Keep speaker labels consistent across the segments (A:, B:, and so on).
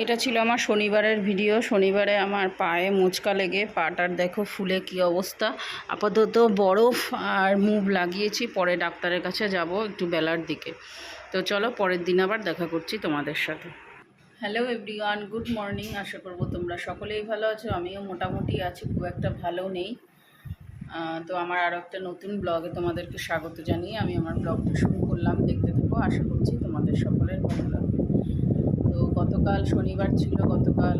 A: এটা ছিল আমার শনিবারের ভিডিও। শনিবারে আমার পায়ে মোচকা লেগে পাটার দেখো ফুলে কি অবস্থা। আপাতত বরফ আর মুভ লাগিয়েছি, পরে ডাক্তারের কাছে যাব একটু বেলার দিকে। তো চলো পরের দিন আবার দেখা করছি তোমাদের সাথে। হ্যালো এভরিওয়ান, গুড মর্নিং, আশা করব তোমরা সকলেই ভালো আছো। আমিও মোটামুটি আছি, খুব একটা ভালো নেই। তো আমার আরও একটা নতুন ব্লগে তোমাদেরকে স্বাগত জানিয়ে আমি আমার ব্লগটা শুরু করলাম। দেখতে থাকো, আশা করছি তোমাদের সকলের ভালো গতকাল শনিবার ছিল, গতকাল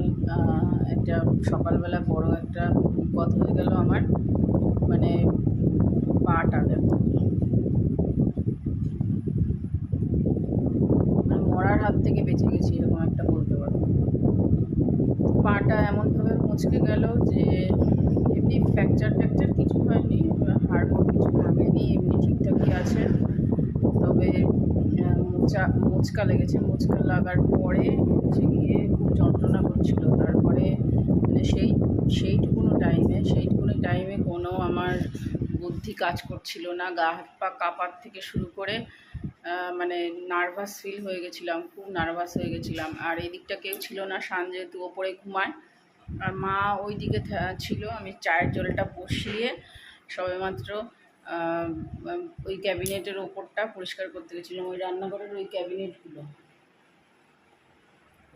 A: একটা সকালবেলা বড় একটা বিপদ হয়ে গেল আমার মানে পাটা দেখো। মানে মরার হাত থেকে বেঁচে গেছি এরকম একটা বলতে পারো। পাটা এমনভাবে মুচকে গেল যে এমনি ফ্র্যাকচার ট্যাকচার কিছু হয়নি হাড় কিছু ভাঙেনি, এমনি ঠিকঠাকই আছে। মোচা মোচকা লেগেছে, মোচকা লাগার পরে হচ্ছে গিয়ে খুব যন্ত্রণা করছিল। তারপরে মানে সেই, সেইটুকুনো টাইমে সেইটুকুনো টাইমে কোনো আমার বুদ্ধি কাজ করছিল না। গা হাত পা কাপার থেকে শুরু করে মানে নার্ভাস ফিল হয়ে গেছিলাম, খুব নার্ভাস হয়ে গেছিলাম। আর এই দিকটা কেউ ছিল না সান যেহেতু ওপরে ঘুমায়। আর মা ওই দিকে ছিল, আমি চায়ের জলটা বসিয়ে সবেমাত্র ওই ক্যাবিনেটের ওপরটা পরিষ্কার করতে গেছিলাম। ওই রান্নাঘরের ওই ক্যাবিনেটগুলো।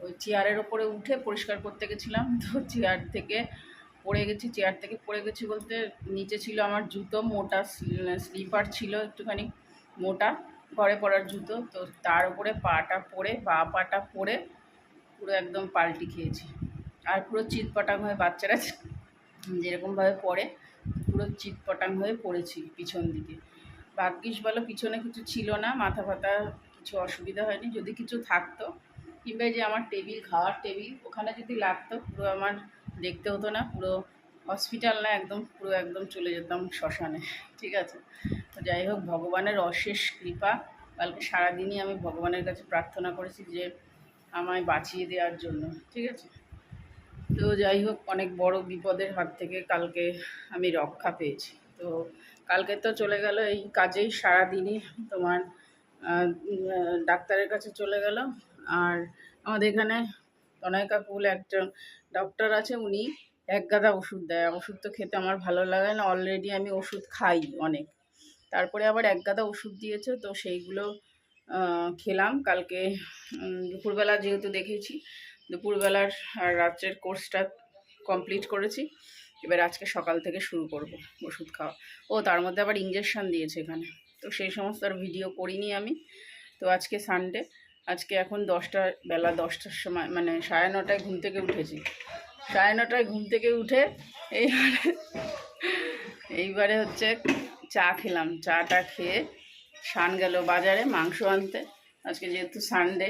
A: ওই চেয়ারের ওপরে উঠে পরিষ্কার করতে গেছিলাম। তো চেয়ার থেকে পড়ে গেছি, চেয়ার থেকে পড়ে গেছি বলতে নিচে ছিল আমার জুতো, মোটা স্লিপার ছিল একটুখানি মোটা, ঘরে পরার জুতো। তো তার উপরে পাটা পরে, বা পাটা পরে পুরো একদম পাল্টি খেয়েছি। আর পুরো চিৎপটাং হয়ে বাচ্চারা যেরকমভাবে পড়ে পুরো চিৎপটাং হয়ে পড়েছি পিছন দিকে। ভাগ্যিস বলো পিছনে কিছু ছিল না, মাথা ফাতা কিছু অসুবিধা হয়নি। যদি কিছু থাকতো, কিংবা যে আমার টেবিল, খাওয়ার টেবিল, ওখানে যদি লাগতো, পুরো আমার দেখতে হতো না, পুরো হসপিটাল না, একদম পুরো একদম চলে যেতাম শ্মশানে, ঠিক আছে? তো যাই হোক, ভগবানের অশেষ কৃপা। কালকে সারাদিনই আমি ভগবানের কাছে প্রার্থনা করেছি যে, আমায় বাঁচিয়ে দেওয়ার জন্য, ঠিক আছে? তো যাই হোক, অনেক বড় বিপদের হাত থেকে কালকে আমি রক্ষা পেয়েছি। তো কালকে তো চলে গেল এই কাজেই সারাদিনই তোমার ডাক্তারের কাছে চলে গেল। আর আমাদের এখানে তনয় কাকুল একটা ডক্টর আছে, উনি এক গাদা ওষুধ দেয়। ওষুধ তো খেতে আমার ভালো লাগে না অলরেডি আমি ওষুধ খাই অনেক। তারপরে আবার এক গাদা ওষুধ দিয়েছে, তো সেইগুলো খেলাম। কালকে দুপুরবেলা যেহেতু দেখেছি দুপুরবেলার আর রাত্রের কোর্সটা কমপ্লিট করেছি। এবার আজকে সকাল থেকে শুরু করব ওষুধ খাওয়া। ও, তার মধ্যে আবার ইঞ্জেকশান দিয়েছে এখানে। তো সেই সমস্ত আর ভিডিও করিনি আমি। তো আজকে সানডে আজকে এখন দশটা বেলা দশটার সময় মানে সাড়ে নটায় ঘুম থেকে উঠেছি। সাড়ে নটায় ঘুম থেকে উঠে এইবারে এইবারে হচ্ছে চা খেলাম। চাটা খেয়ে শান গেল বাজারে মাংস আনতে। আজকে যেহেতু সানডে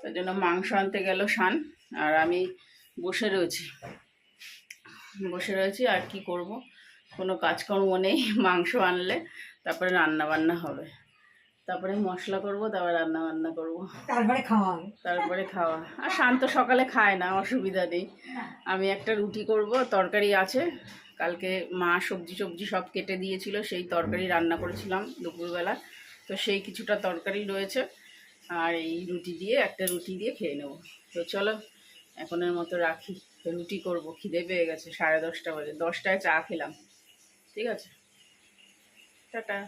A: তার জন্য মাংস আনতে গেল শান আর আমি বসে রয়েছি। বসে রয়েছি আর কি করব? কোনো কাজকর্ম নেই মাংস আনলে তারপরে রান্না বান্না হবে। তারপরে মশলা করব তারপরে রান্না বান্না করব।
B: তারপরে খাওয়া হবে।
A: তারপরে খাওয়া। আর শান্ত সকালে খায় না অসুবিধা নেই। আমি একটা রুটি করব তরকারি আছে। কালকে মা সবজি সবজি সব কেটে দিয়েছিল সেই তরকারি রান্না করেছিলাম দুপুরবেলা। তো সেই কিছুটা তরকারি রয়েছে। আর এই রুটি দিয়ে একটা রুটি দিয়ে খেয়ে নেব। তো চলো এখনের মতো রাখি রুটি করব, খিদে পেয়ে গেছে সাড়ে দশটা বাজে। দশটায় চা খেলাম। ঠিক আছে? টাটা।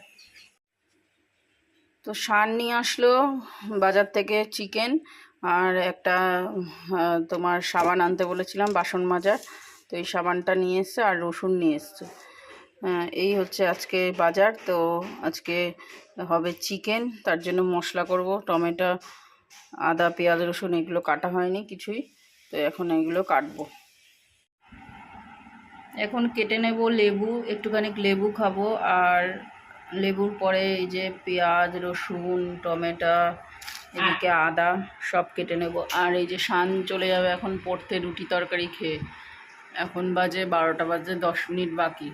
A: তো সার নিয়ে আসলো বাজার থেকে চিকেন আর একটা তোমার সাবান আনতে বলেছিলাম, বাসন মাজার। তো এই সাবানটা নিয়ে এসছে আর রসুন নিয়ে এসছে। এই হচ্ছে আজকে বাজার। তো আজকে হবে চিকেন, তার জন্য মশলা করব, টমেটো, আদা, পেঁয়াজ, রসুন, এগুলো কাটা হয়নি কিছুই। তো এখন এগুলো কাটবো। এখন কেটে নেব লেবু, একটুখানি লেবু খাব আর লেবুর পরে এই যে পেঁয়াজ, রসুন, টমেটো, এদিকে আদা সব কেটে নেব। আর এই যে শান চলে যাবে এখন পড়তে রুটি তরকারি খেয়ে। এখন বাজে বারোটা বাজে, দশ মিনিট বাকি।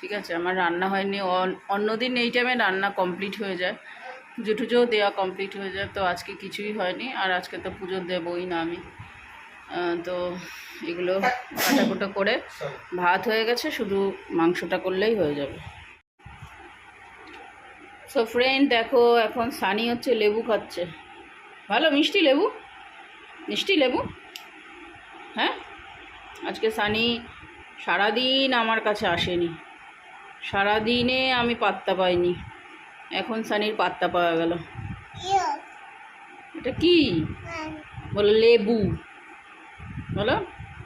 A: ঠিক আছে, আমার রান্না হয়নি। অন- অন্যদিন এই টাইমে রান্না কমপ্লিট হয়ে যায়। পুজো টুজোও দেওয়া কমপ্লিট হয়ে যায়, তো আজকে কিছুই হয়নি। আর আজকে তো পুজো দেবই না আমি। তো এগুলো কাটাকুটো করে ভাত হয়ে গেছে শুধু মাংসটা করলেই হয়ে যাবে। সো ফ্রেন্ড দেখো এখন সানি হচ্ছে লেবু খাচ্ছে। ভালো মিষ্টি লেবু? মিষ্টি লেবু? হ্যাঁ? আজকে সানি সারাদিন আমার কাছে আসেনি। সারাদিনে আমি পাত্তা পাইনি। এখন সানির পাত্তা পাওয়া গেল। এটা কি? বলো লেবু। বলো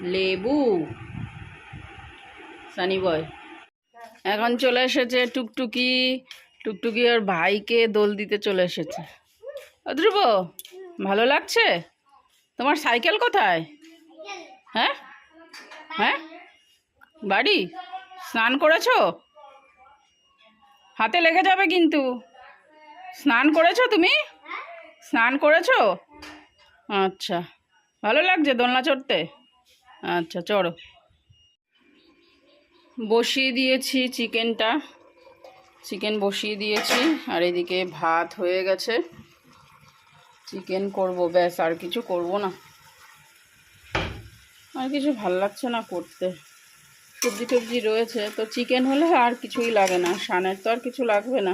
A: লেবু। সানি বয়। এখন চলে এসেছে টুকটুকি। টুকটুকি ওর ভাইকে দোল দিতে চলে এসেছে। ধ্রুব, ভালো লাগছে? তোমার সাইকেল কোথায়? হ্যাঁ? হ্যাঁ? বাড়ি? স্নান করেছ? হাতে লেগে যাবে কিন্তু। স্নান করেছ তুমি? স্নান করেছ? আচ্ছা। ভালো লাগছে দোলনা চড়তে? আচ্ছা চড়ো। বসিয়ে দিয়েছি চিকেনটা। চিকেন বসিয়ে দিয়েছি, আর এদিকে ভাত হয়ে গেছে। চিকেন করব, ব্যাস, আর কিছু করব না। আর কিছু ভালো লাগছে না করতে। সবজি টবজি রয়েছে, তো চিকেন হলে আর কিছুই লাগে না। সানের তো আর কিছু লাগবে না।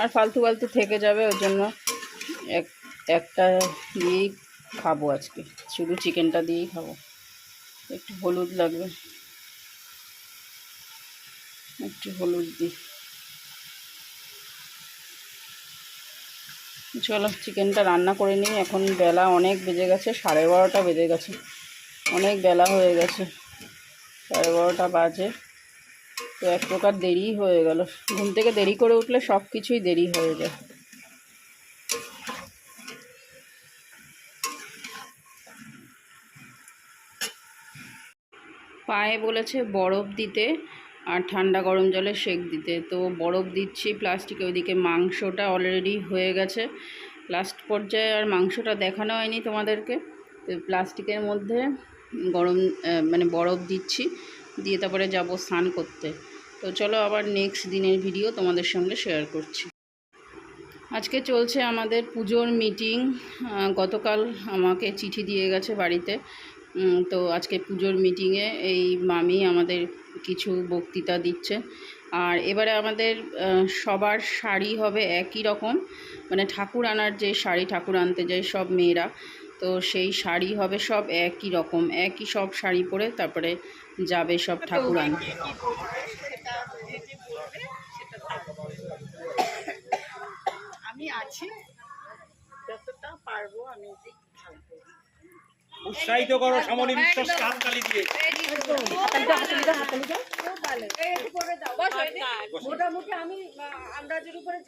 A: আর ফালতু ফালতু থেকে যাবে, ওর জন্য এক, একটা দিয়েই খাব আজকে। শুধু চিকেনটা দিয়েই খাব। একটু হলুদ লাগবে। একটু হলুদ দিই। চলো চিকেনটা রান্না করে নিই। এখন বেলা অনেক বেজে গেছে, সাড়ে বারোটা বেজে গেছে। অনেক বেলা হয়ে গেছে। সাড়ে বারোটা বাজে। তো এক প্রকার দেরি হয়ে গেল। ঘুম থেকে দেরি করে উঠলে সব কিছুই দেরি হয়ে যায়। পায়ে বলেছে বরফ দিতে আর ঠান্ডা গরম জলে সেক দিতে। তো বরফ দিচ্ছি, প্লাস্টিকে ওইদিকে মাংসটা অলরেডি হয়ে গেছে। লাস্ট পর্যায়ে আর মাংসটা দেখানো হয়নি তোমাদেরকে। তো প্লাস্টিকের মধ্যে গরম মানে বরফ দিচ্ছি, দিয়ে তারপরে যাব স্নান করতে। তো চলো আবার নেক্সট দিনের ভিডিও তোমাদের সঙ্গে শেয়ার করছি। আজকে চলছে আমাদের পুজোর মিটিং গতকাল আমাকে চিঠি দিয়ে গেছে বাড়িতে। তো আজকে পুজোর মিটিংয়ে এই মামি আমাদের কিছু বক্তৃতা দিচ্ছে। আর এবারে আমাদের সবার শাড়ি হবে একই রকম। মানে ঠাকুর আনার যে শাড়ি, ঠাকুর আনতে যায় সব মেয়েরা। তো সেই শাড়ি হবে সব একই রকম। একই সব শাড়ি পরে তারপরে যাবে সব ঠাকুর আনতে।
B: আমি আছি। যতটা পারব আমি
C: উৎসাহিত করো সামনে বিশ্বাসকে হাততালি দিয়ে।
B: মোটামুটি আমি আন্দাজের উপরে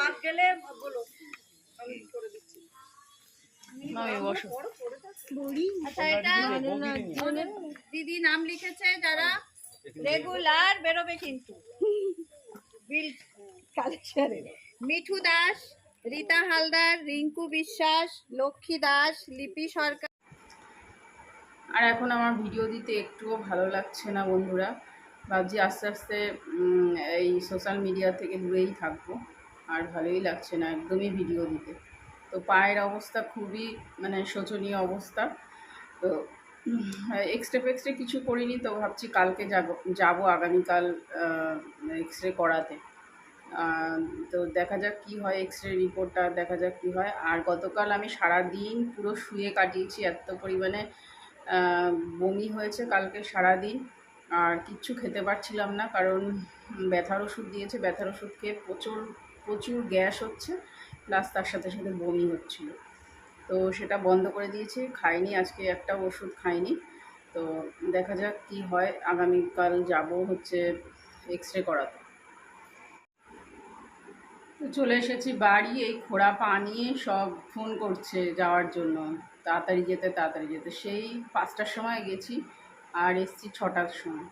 B: বাদ গেলে বলো আমি করে দিচ্ছি।
A: মামি বসো।
D: আচ্ছা এটা দিদি নাম লিখেছে যারা রেগুলার বেরোবে কিন্তু। মিঠু দাস রীতা হালদার রিঙ্কু বিশ্বাস লক্ষ্মী দাস লিপি সরকার।
A: আর এখন আমার ভিডিও দিতে একটুও ভালো লাগছে না, বন্ধুরা। ভাবছি আস্তে আস্তে এই সোশ্যাল মিডিয়া থেকে দূরেই থাকব। আর ভালোই লাগছে না একদমই ভিডিও দিতে। তো পায়ের অবস্থা খুবই মানে শোচনীয় অবস্থা। তো এক্সরে ফেক্সরে কিছু করিনি, তো ভাবছি কালকে যাব, যাব আগামীকাল এক্স রে করাতে। তো দেখা যাক কি হয় এক্স রে রিপোর্টটা দেখা যাক কি হয়। আর গতকাল আমি সারা দিন পুরো শুয়ে কাটিয়েছি, এত পরিমাণে বমি হয়েছে কালকে সারা দিন আর কিচ্ছু খেতে পারছিলাম না, কারণ ব্যথার ওষুধ দিয়েছে। ব্যথার ওষুধ খেয়ে প্রচুর প্রচুর গ্যাস হচ্ছে, প্লাস তার সাথে সাথে বমি হচ্ছিল। তো সেটা বন্ধ করে দিয়েছি, খাইনি, আজকে একটা ওষুধ খাইনি। তো দেখা যাক কি হয়, আগামীকাল যাব হচ্ছে এক্স রে করাতে চলে এসেছি বাড়ি, এই খোড়া পা নিয়ে সব ফোন করছে যাওয়ার জন্য। তাড়াতাড়ি যেতে তাড়াতাড়ি যেতে। সেই পাঁচটার সময় গেছি আর এসছি ছটার সময়।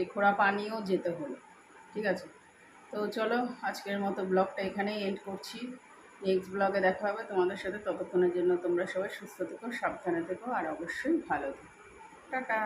A: এই খোড়া পানিও যেতে হলো, ঠিক আছে? তো চলো, আজকের মতো ব্লগটা এখানেই এন্ড করছি। নেক্সট ব্লগে দেখা হবে তোমাদের সাথে। ততক্ষণের জন্য তোমরা সবাই সুস্থ থেকো, সাবধানে থেকো, আর অবশ্যই ভালো থেকো। টাটা!